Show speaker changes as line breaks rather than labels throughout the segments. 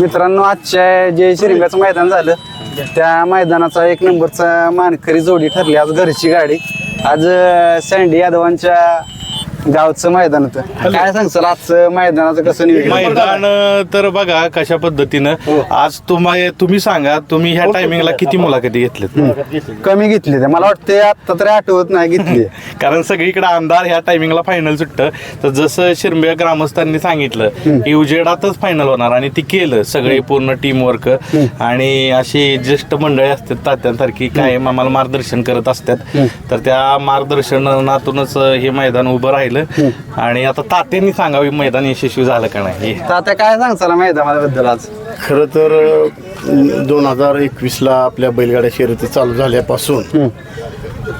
मित्रांनो आजच्या जे शिरिंगाचं मैदान झालं त्या मैदानाचा एक नंबरचा मानकरी जोडी ठरली. आज घरची गाडी. आज सँडी यादवांच्या गावचं मैदान होतं. काय सांगचाल आजचं मैदानाचं कसं नियोजन?
मैदान तर बघा कशा पद्धतीनं. आज तुम्हा तुम्ही सांगा तुम्ही ह्या टायमिंगला किती मुलाखती घेतल्यात?
कमी घेतली ते मला वाटते आता तरी आठवत नाही घेतली.
कारण सगळीकडे अंधार ह्या टायमिंगला फायनल सुटतं. तर जसं शिरंबे ग्रामस्थांनी सांगितलं की उजेडातच फायनल होणार आणि ती केलं सगळे पूर्ण टीम वर्क आणि अशी ज्येष्ठ मंडळी असतात तात्यांसारखी कायम आम्हाला मार्गदर्शन करत असतात. तर त्या मार्गदर्शनातूनच हे मैदान उभं राहिलं. आणि आता तात्यांनी सांगावी मैदान यशस्वी झालं का नाही.
तर आता काय सांगचाल मैदानाबद्दल आज?
खरं तर दोन हजार एकवीसला आपल्या बैलगाड्या शर्यती चालू झाल्यापासून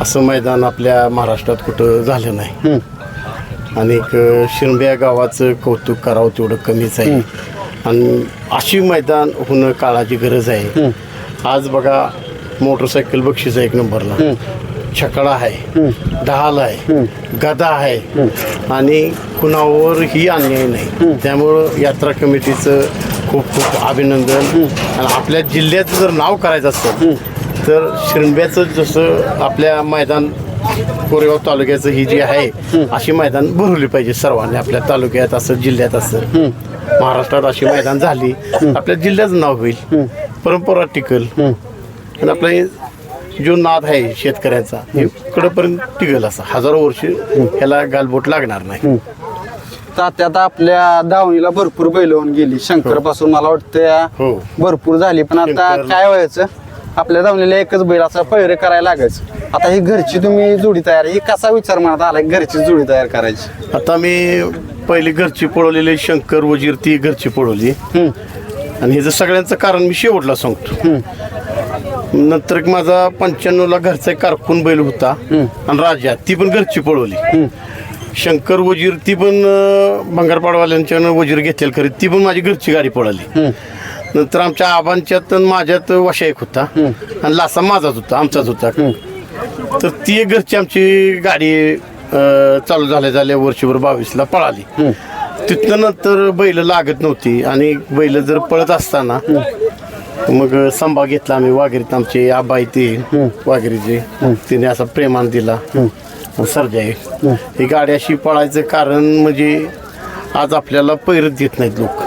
असं मैदान आपल्या महाराष्ट्रात कुठं झालं नाही. आणि शिरंब्या गावाचं कौतुक करावं तेवढं कमीच आहे. आणि अशी मैदान होणं काळाची गरज आहे. आज बघा मोटरसायकल बक्षीस एक नंबरला. छकडा आहे ढाल आहे गदा आहे आणि कुणावर ही अन्याय नाही. त्यामुळं यात्रा कमिटीचं खूप खूप अभिनंदन. आणि आपल्या जिल्ह्याचं जर नाव करायचं असेल तर शिरंब्याचं जसं आपल्या मैदान कोरेगाव तालुक्याचं ही जी आहे अशी मैदान भरवली पाहिजे सर्वांनी आपल्या तालुक्यात असं जिल्ह्यात असं. महाराष्ट्रात अशी मैदान झाली आपल्या जिल्ह्याचं नाव होईल. परंपरा टिकल. आणि आपला हे जो नाद आहे शेतकऱ्याचा हे कडपर्यंत टिकल असा. हजारो वर्ष ह्याला गालबोट लागणार नाही.
तात्या आता आपल्या दावणीला भरपूर बैल होऊन गेली. शंकरपासून मला
हो.
वाटतं भरपूर झाली. पण आता
शंकर-
काय व्हायचं? आपल्या दावणीला एकच बैल असा पैरे करायला लागायचं. आता ही घरची तुम्ही जोडी तयार ही कसा विचार मनात आला घरची जोडी तयार करायची?
आता मी पहिली घरची पळवलेली शंकर वजीर ती घरची पळवली.
हम्म.
आणि ह्याचं सगळ्यांचं कारण मी शेवटला सांगतो. नंतर एक माझा पंच्याण्णवला घरचा एक कारकून बैल होता. आणि राजा ती पण घरची पळवली. शंकर वजीर ती पण अं, भंगारपाडवाल्यांच्या वजीर घेतलेली खरी. ती पण माझी घरची गाडी पळाली नंतर आमच्या आबांच्यात आणि माझ्यात वशा एक होता. आणि लासा माझाच होता आमचाच होता. तर ती एक घरची आमची गाडी अं, चालू झाल्या झाल्या वर्षभर बावीसला पळाली. तिथनं नंतर बैल लागत नव्हती आणि बैल जर पळत असताना मग संभा घेतला आम्ही. वाघेरीत आमचे आबाई ते. वाघेरीचे. तिने असा प्रेमान दिला. सर्जा आहे. ही. गाडी अशी पळायचं कारण म्हणजे आज आपल्याला पैरत देत नाहीत लोक.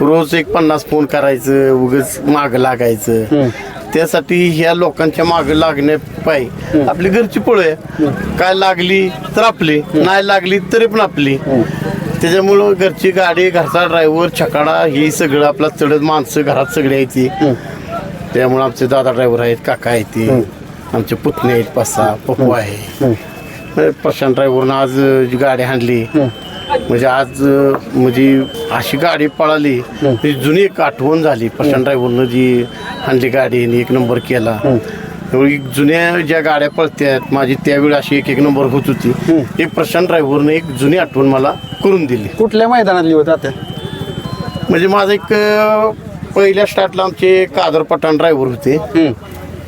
रोज एक पन्नास फोन करायचं उगच माग लागायचं. त्यासाठी ह्या लोकांच्या माग लागण्या पायी आपली घरची पळ आहे. काय लागली तर आपली नाही लागली तरी पण आपली. त्याच्यामुळं घरची गाडी घरचा ड्रायव्हर छकाडा ही सगळं आपला चढत माणसं घरात सगळी आहेत ती. त्यामुळं आमचे दादा ड्रायव्हर आहेत काका आहेत ती. आमचे पुतणे आहेत पाच सहा पप्पू आहे. प्रशांत ड्रायव्हरनं आज गाडी आणली म्हणजे आज म्हणजे अशी गाडी पळाली ती जुनी एक आठवण झाली. प्रशांत ड्रायव्हरनं जी आणली गाडी आणि एक नंबर केला. जुन्या ज्या गाड्या पळत्यात माझी त्यावेळी अशी एक एक नंबर होत होती एक प्रशांत ड्रायव्हरनं एक जुनी आठवण मला करून दिली.
कुठल्या मैदानातली होती तात्या
म्हणजे माझं एक अं, पहिल्या स्टार्टला आमचे कादर पठाण ड्रायव्हर होते.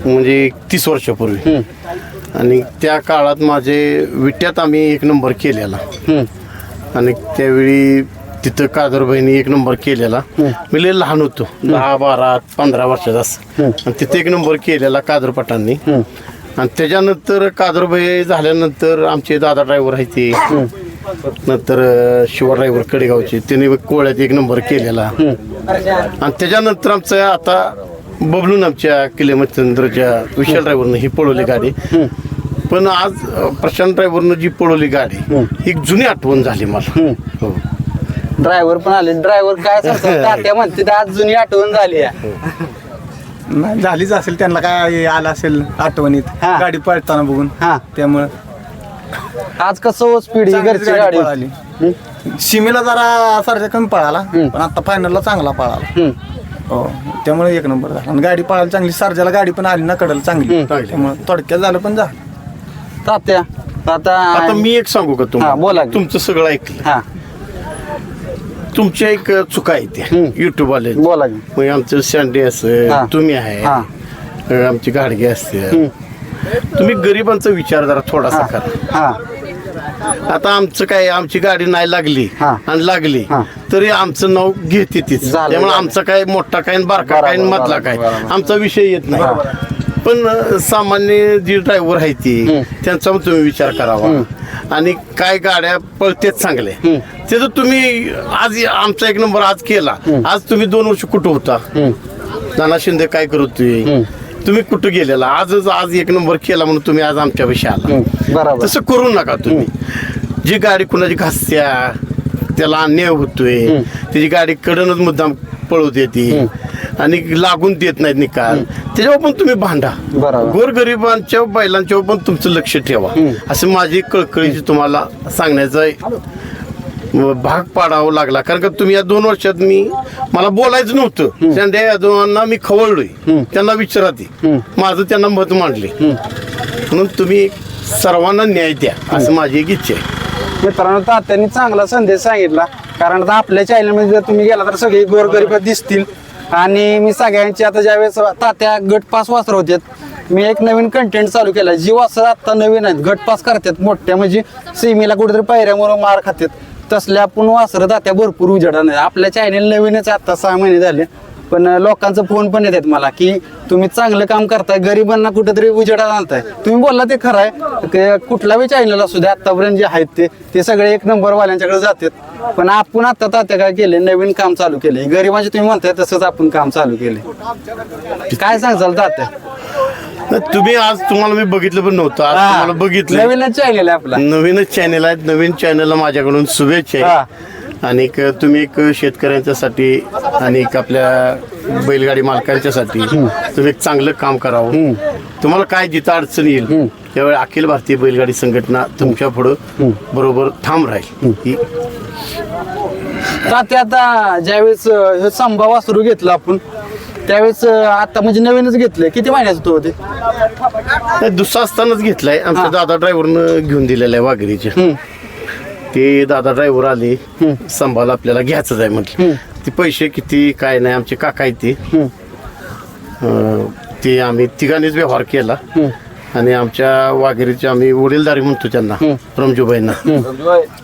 म्हणजे तीस वर्षापूर्वी. आणि त्या काळात माझे विट्यात आम्ही एक नंबर केलेला. आणि त्यावेळी तिथं कादरबाईने एक नंबर केलेला. मी लय लहान होतो. दहा बारा पंधरा वर्षाचा. असं आणि तिथे एक नंबर केलेला कादर पठांनी आणि त्याच्यानंतर कादरबाई झाल्यानंतर आमचे दादा ड्रायव्हर आहे ते. नंतर शिवा ड्रायव्हर कडेगावचे. त्यांनी कोळ्यात एक नंबर केलेला. आणि त्याच्यानंतर आमचं आता बबलून आमच्या किलेमचंद्रच्या विशाल ड्रायव्हरनं ही पळवली गाडी. पण आज प्रशांत ड्रायव्हरनं जी पळवली गाडी ही. एक जुनी आठवण झाली मला. हो.
ड्रायव्हर पण आले. ड्रायव्हर काय सांगतात तात्या म्हणते आज जुनी आठवण झाली.
नाही झालीच असेल त्यांना काय आलं असेल आठवणीत.
हा.
गाडी पळताना बघून.
हा.
त्यामुळं.
आज कसं स्पीड
चांगलीच
घरची
गाडी
गाडी.
पळाली.
हम्म.
सीमेला जरा सारख्या कमी पळाला पण आता फायनलला चांगला पळाला.
हम्म.
हो त्यामुळे एक नंबर झाला. आणि गाडी पळायला चांगली. सारख्याला गाडी पण आली ना कडल चांगली. त्यामुळे थोडक्यात झालं पण झालं.
तात्या आता
आता मी एक सांगू का
हा, बोला
तुम्हाला
की.
तुमचं सगळं ऐकलं.
हा.
तुमच्या एक चुका आहे त्या. युट्यूब वाले
बोला की.
आमचं सँडे
हा.
असं तुम्ही आहे.
हा.
आमची गाडगे असते. तुम्ही गरिबांचा विचार जरा थोडासा करा.
हा.
आता आमचं काय आमची गाडी नाही लागली
हा.
आणि लागली
हा.
तरी आमचं नाव घेते तीच.
झालं,
त्यामुळे
झालं.
आमचा काय मोठा काय आणि बारका काय आणि मधला
बरोबर,
काय. आमचा विषय येत नाही. पण सामान्य जी ड्रायव्हर आहे ती त्यांचा तुम्ही विचार करावा. आणि काय गाड्या पळतेच चांगल्या त्याचं तुम्ही आज आमचा एक नंबर आज केला. आज तुम्ही दोन वर्ष कुठं होता? नाना शिंदे काय करतोय तुम्ही कुठं गेलेला? आजच आज एक नंबर केला म्हणून तुम्ही आज आमच्या विषयी आला
बरोबर.
तसं करू नका तुम्ही. जी गाडी कुणाची घासत्या त्याला अन्याय होतोय. त्याची गाडी कडनच मुद्दाम पळू देते. आणि लागून देत नाहीत निकाल. त्याच्यावर पण तुम्ही भांडा. गोरगरिबांच्या बैलांच्यावर पण तुमचं लक्ष ठेवा. असं माझी कळकळीची तुम्हाला सांगण्याचं भाग पाडावा लागला. कारण का तुम्ही या दोन वर्षात मी मला बोलायचं नव्हतं. त्यांच्या या दोघांना मी खवळलोय. त्यांना विचाराते माझं त्यांना मत मांडले. म्हणून तुम्ही सर्वांना न्याय द्या. असं माझी एक इच्छा आहे.
मित्रांनो तात्यांनी चांगला संदेश सांगितला. कारण आता आपल्या चॅनलमध्ये जर तुम्ही गेला तर सगळे गोरगरीब दिसतील. आणि मी सगळ्यांची आता ज्यावेळेस तात्या गट पास वासर होते मी एक नवीन कंटेंट चालू केला. जी वासर आता नवीन आहेत. गट पास करतात मोठ्या म्हणजे सेमीला कुठेतरी पायऱ्यावरून मार खातात. तसल्या आपण वासर तात्या भरपूर उजेडा नाही आपल्या चॅनल नवीनच आता सहा महिने झाले. पण लोकांचं फोन पण येतात मला की तुम्ही चांगलं काम करताय गरिबांना कुठेतरी उजेडा आणताय. तुम्ही बोलला ते खरं आहे. की कुठला बी चॅनल असू दे आतापर्यंत जे आहेत ते ते सगळे एक नंबर वाल्यांच्याकडे जातात. पण आपण आता तात्या काय केले नवीन काम चालू केले. गरिबांचे तुम्ही म्हणताय तसंच आपण काम चालू केले. काय सांगचाल तात्या?
तुम्ही आज तुम्हाला मी बघितलं पण नव्हतं. आज. तुम्हाला बघितलं
नवीनच चॅनल आहे आपला.
नवीनच चॅनल आहेत. नवीन चॅनलला माझ्याकडून शुभेच्छा आणि एक तुम्ही एक शेतकऱ्यांच्यासाठी आणि एक आपल्या बैलगाडी मालकांच्यासाठी तुम्ही एक चांगलं काम करावं. तुम्हाला काय जिथं अडचण येईल त्यावेळी अखिल भारतीय बैलगाडी संघटना तुमच्या पुढं बरोबर ठाम राहील. ही
तात्या आता ज्यावेळेस हे संभा वासरू घेतलं आपण त्यावेळेस आता म्हणजे नवीनच घेतलंय. किती महिन्याचं तो होते
दुसरा असतानाच घेतलाय. आमच्या दादा ड्रायव्हरनं घेऊन दिलेला आहे वाघरीचे ते दादा ड्रायव्हर आले. संभाला आपल्याला घ्यायचं आहे म्हटलं. ते पैसे किती काय नाही आमचे काका आहेत ते. अं, ते आम्ही तिघांनीच व्यवहार केला. आणि आमच्या वाघेरीचे आम्ही वडीलधारी म्हणतो त्यांना रमजूबाईंना.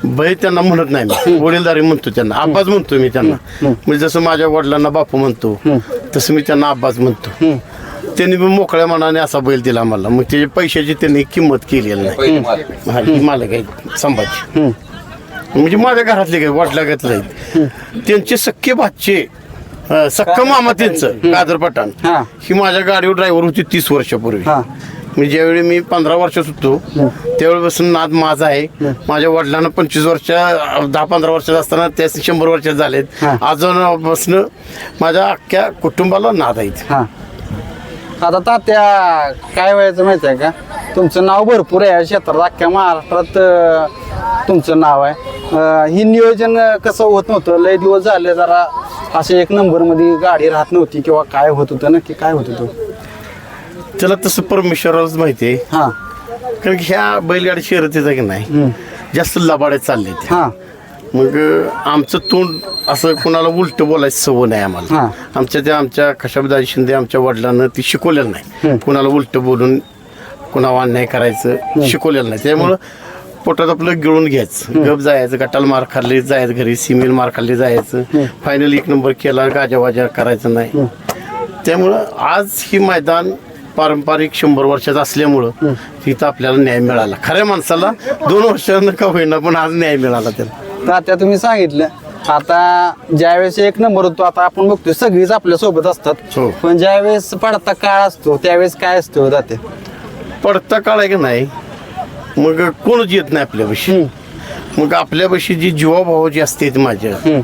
बाई त्यांना म्हणत नाही मी वडीलधारी म्हणतो त्यांना आब्बाच म्हणतो मी त्यांना. म्हणजे जसं माझ्या वडिलांना बापू म्हणतो तसं मी त्यांना आब्बाच म्हणतो. त्यांनी बी मोकळ्या मनाने असा बैल दिला आम्हाला. मग त्याच्या पैशाची त्यांनी किंमत केलेली नाही. हा, ही मालक आहे संभाजी. म्हणजे माझ्या घरातले काही वाटल्या घेतलं त्यांचे सख्खे भाचे सक्का मामा त्यांचं कादर पठाण.
हा.
ही माझ्या गाडीवर ड्रायव्हर होती तीस वर्षापूर्वी.
हा.
मी ज्यावेळी मी पंधरा वर्षात होतो त्यावेळेपासून नाद माझा आहे. माझ्या वडिलांना पंचवीस वर्ष दहा पंधरा वर्षात असताना त्या शंभर वर्षात झालेत. अजूनपासून माझ्या अख्ख्या कुटुंबाला नाद आहेत.
आता तात्या काय व्हायचं माहिती आहे का? तुमचं नाव भरपूर आहे या क्षेत्रात. अख्ख्या महाराष्ट्रात तुमचं नाव आहे. ही नियोजन कसं होत नव्हतं? लय दिवस झाले जरा असे एक नंबरमध्ये गाडी राहत नव्हती किंवा काय होत होतं? नक्की काय होत होतं?
त्याला तसं परमेश्वरालाच माहिती आहे.
हा.
कारण की ह्या बैलगाडी शर्यतीचा की नाही जास्त लबाड्या चालले
हा.
मग आमचं तोंड असं कोणाला उलट बोलायचं सवय नाही आम्हाला.
हा.
आमच्या त्या आमच्या कशाबदारी शिंदे आमच्या वडिलांना ती शिकवलेलं नाही. कोणाला उलट बोलून कोणावर अन्याय करायचं शिकवलेलं नाही. त्यामुळं पोटात आपलं गिळून घ्यायचं. गप जायचं गटाला मार खाल्ली जायचं घरी सिमिल मार खाल्ली जायचं. फायनल एक नंबर केला गाजावाजा करायचं नाही. त्यामुळं आज ही मैदान पारंपरिक शंभर वर्षाचं असल्यामुळं तिथं आपल्याला न्याय मिळाला. खऱ्या माणसाला दोन वर्षानं का होईना पण आज न्याय मिळाला त्याला.
तात्या तुम्ही सांगितलं. आता ज्यावेळेस एक नंबर होतो आता आपण बघतोय सगळीच आपल्यासोबत असतात.
हो.
पण ज्यावेळेस पडता काळ असतो त्यावेळेस काय असतो तात्या?
पडता काळ आहे की नाही मग कोणच येत नाही आपल्यापाशी. मग आपल्यापाशी जी जीवाभावाची असते ती माझ्या.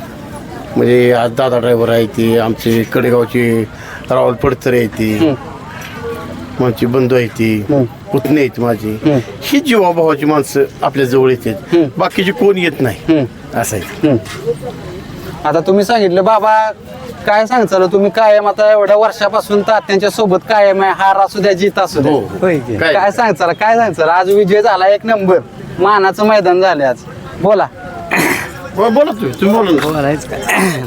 म्हणजे आज दादा ड्रायव्हर आहे ते आमचे कडेगावचे राहुल पडतरे आहे ती माझी बंधू आहे ती पुतणे आहेत माझी. ही जीवाभावाची माणसं आपल्या जवळ येतात बाकीचे कोण येत नाही. असं आहे.
आता तुम्ही सांगितलं बाबा काय सांगचाल तुम्ही कायम आता एवढ्या वर्षापासून तात्यांच्या सोबत कायम आहे हार असू द्या जीत असू द्या
हो, हो.
होय की?
काय?
काय सांगचाल काय सांगचाल आज विजय झाला एक नंबर मानाचं मैदान झाले आज बोला
बो- बोला तुम्ही तुम्ही बोला ना.
बोलायचं काय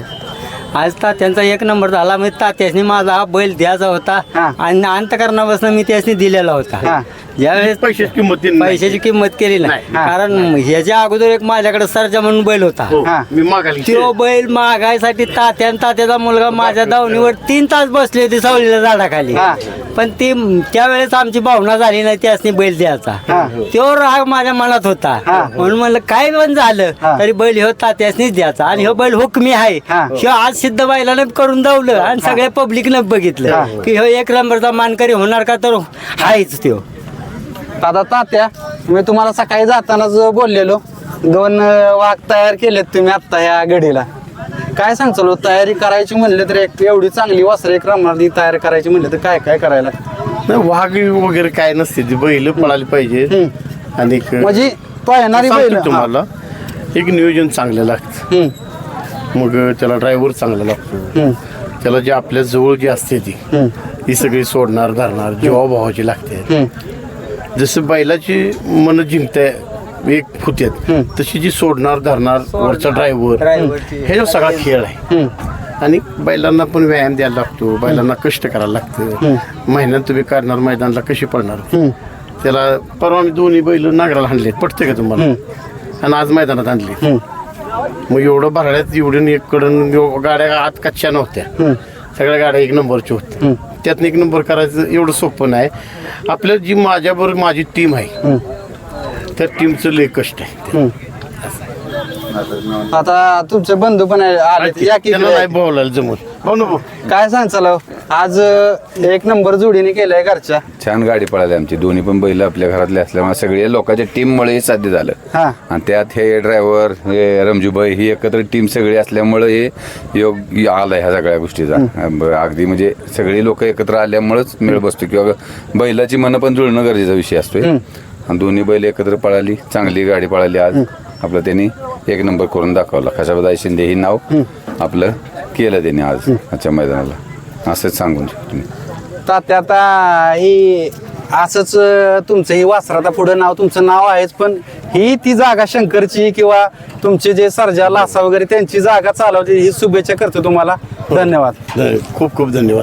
आज तात्यांचा एक नंबर झाला मी तात्यासनी माझा हा बैल द्यायचा होता
हा.
आणि अंतकरणापासून मी त्यासनी दिलेला होता
हा.
यावेळेस
पैशाची किंमत नाही.
पैशाची किंमत केली नाही
नाही.
हा.
कारण ह्याच्या अगोदर एक माझ्याकडे सरजा म्हणून बैल होता
हो
हा.
मी मागायला
तो बैल मागायसाठी तात्यान तात्याचा मुलगा माझ्या दावणीवर तीन तास बसले होते सावलीला झाडाखाली
हा.
पण ती त्यावेळेस आमची भावना झाली नाही त्यासनी बैल द्यायचा
हा.
तो राग माझ्या मनात होता
हा.
म्हणून म्हणलं काय पण झालं
हा.
तरी बैल ह्यो तात्यासनीच द्यायचा आणि ह्यो बैल हुकमी आहे
हा.
ह्यो आज सिद्ध बैलानं करून दावलं आणि सगळ्या पब्लिकनं बघितलं
हा.
की ह्यो एक नंबरचा मानकरी होणार का तर आहेच त्यो
आता तात्या मी तुम्हाला सकाळी जातानाच बोललेलो. दोन वाघ तयार केलेत तुम्ही आत्ता ह्या घडीला. काय सांगचाल हो, तयारी करायची म्हणले तर एक एवढी चांगली वस्त्र एक रमणारी तयार करायची म्हणले तर काय काय करायला? लागतं?
नाही, वाघ वगैरे काय नसते ती बैल पळाली पाहिजे. आणि
म्हणजे पळणारी बैल
तुम्हाला एक नियोजन चांगलं लागतं. मग त्याला ड्रायव्हर चांगला लागतो. त्याला जे आपल्या जवळ जी असते ती ही सगळी सोडणार धरणार जीवाभावाची लागते.
हम्म.
जसं बैलाची मन जिंकते एक फुत्यात तशी जी सोडणार धरणार वरचा ड्रायव्हर हे जो सगळा खेळ आहे. आणि बैलांना पण व्यायाम द्यायला लागतो बैलांना कष्ट करायला लागतं. महिन्यात तुम्ही काढणार मैदानाला कशी पडणार? त्याला परवा आम्ही दोन्ही बैल नागराला आणले पटते का तुम्हाला? आणि आज मैदानात आणले मग एवढं भराड्यात एवढं एक कडून गाड्या आत कच्च्या नव्हत्या. सगळ्या गाड्या एक नंबरच्या होत्या. त्यातनं एक नंबर करायचं एवढं सोपं नाही. आपल्या जी माझ्याबरोबर माझी टीम आहे. त्या टीमचं लय कष्ट आहे.
आता तुमचे बंधू पण आहे- आले या की
त्यांना
इकडे.
नाही बोलायला जमत. भाऊ?
काय सांगचाल हो? आज अं, एक नंबर जोडीने केलाय घरच्या.
छान गाडी पळाली आमची. दोन्ही पण बैल आपल्या घरातले असल्यामुळे सगळे लोकांच्या टीममुळे हे साध्य झालं.
हा.
आणि त्यात हे ड्रायव्हर हे रमजूबाई ही एकत्र टीम सगळी असल्यामुळे हे योग आला ह्या सगळ्या गोष्टीचा. ब- अगदी म्हणजे सगळी लोक एकत्र आल्यामुळेच मेळ बसतो. किंवा बैलाची मनं पण जुळणं गरजेचा विषय असतोय. आणि दोन्ही बैल एकत्र पळाली. चांगली गाडी पळाली आज. आपलं त्यांनी एक नंबर करून दाखवला. खशाबदाई शिंदे ही नाव आपलं केलं त्यांनी आज आजच्या मैदानाला. असंच सांगून
तात्या आता ही असंच तुमचं ही वासराता पुढे नाव तुमचं नाव आहेच पण ही ती जागा शंकरची किंवा तुमचे जे सर्जा लासा वगैरे त्यांची जागा चालवते ही शुभेच्छा करतो तुम्हाला. धन्यवाद.
खूप खूप धन्यवाद.